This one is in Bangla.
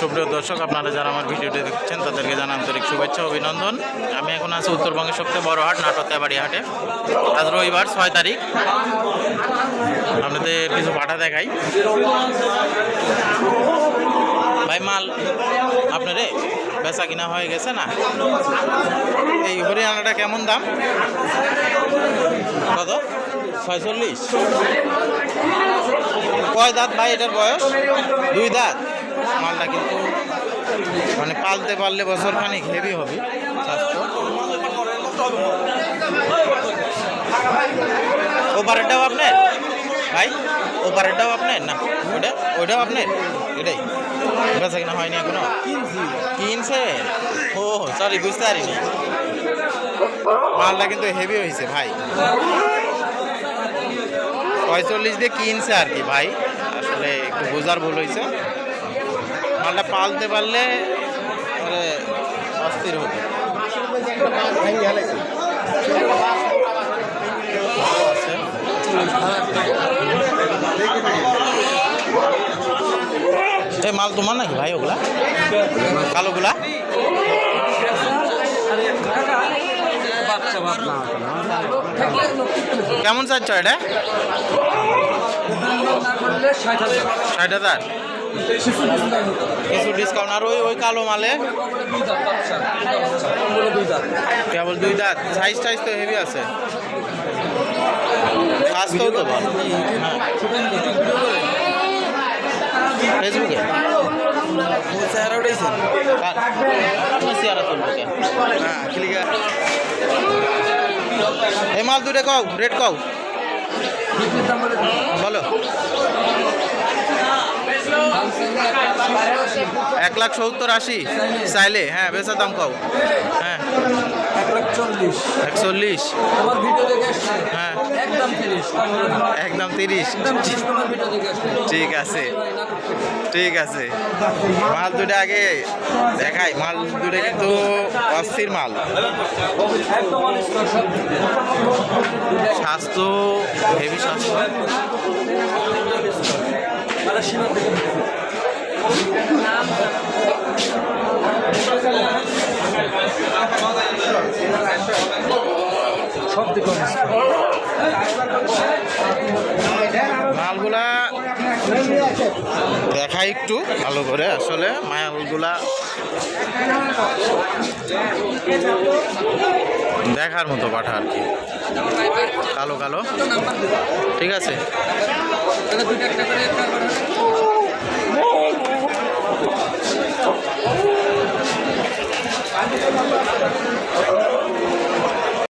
সুপ্রিয় দর্শক, আপনারা যারা আমার ভিডিওটি দেখছেন, তাদেরকে জানা আন্তরিক শুভেচ্ছা, অভিনন্দন। আমি এখন আছি উত্তরবঙ্গের সবচেয়ে বড় হাট নাটকতাবাড়ি হাটে আজ রবিবার, ছয় তারিখ। আপনাদের কিছু পাঠা দেখাই। ভাই, মাল আপনারে বেচা কিনা হয়ে গেছে না? এই হরিয়ানাটা কেমন দাম? কত? ছয়চল্লিশ। কয় দাঁত ভাই এটার বয়স? দুই দাঁত? মালটা কিন্তু মানে পালতে পারলে বছর খানিক হেভি হবে ওপারেরটাও আপনার? ভাই, ওপারেরটাও আপনার? না ওটা ওইটাও আপনার? এটাই। বেচা কিনা হয়নি এখনও? কিনছে? ও সরি বুঝতে পারিনি। মালটা কিন্তু হেভি হয়েছে, ভাই। পঁয়তাল্লিশ দিয়ে কিনছে আর কি, ভাই। আসলে একটু বোঝার ভুল হয়েছে। মালটা পালতে পারলে মানে অস্থির হতো এই মাল তোমার নাকি ভাই ওগুলা? কালোগুলা? কেমন চাচ্ছ এটা? ষাট হাজার। কিছু ডিসকাউন্ট আর ওই ওই কালো মালে? কেবল দুই দাঁত। সাইজ টাইজ তো হেভি আছে। স্বাস্থ্যও তো ভালো। হ্যাঁ। ফেসবুকে চেহারা উঠেছেন চেহারা তুলবো হ্যাঁ ক্লিকার এই মাল দুটো কও রেট কও। বলো। এক লাখ সত্তর আশি চাইলে হ্যাঁ বেচা দাম কও হ্যাঁ। একচল্লিশ হ্যাঁ। একদম তিরিশ। ঠিক আছে। ঠিক আছে। মাল দুটো আগে দেখাই। মাল দুটো কিন্তু অস্থির মাল। স্বাস্থ্য হেভি স্বাস্থ্য। সব মালগুলা দেখাই একটু, ভালো করে। আসলে মালগুলা দেখার মতো পাঠা আর কি। কালো কালো। ঠিক আছে?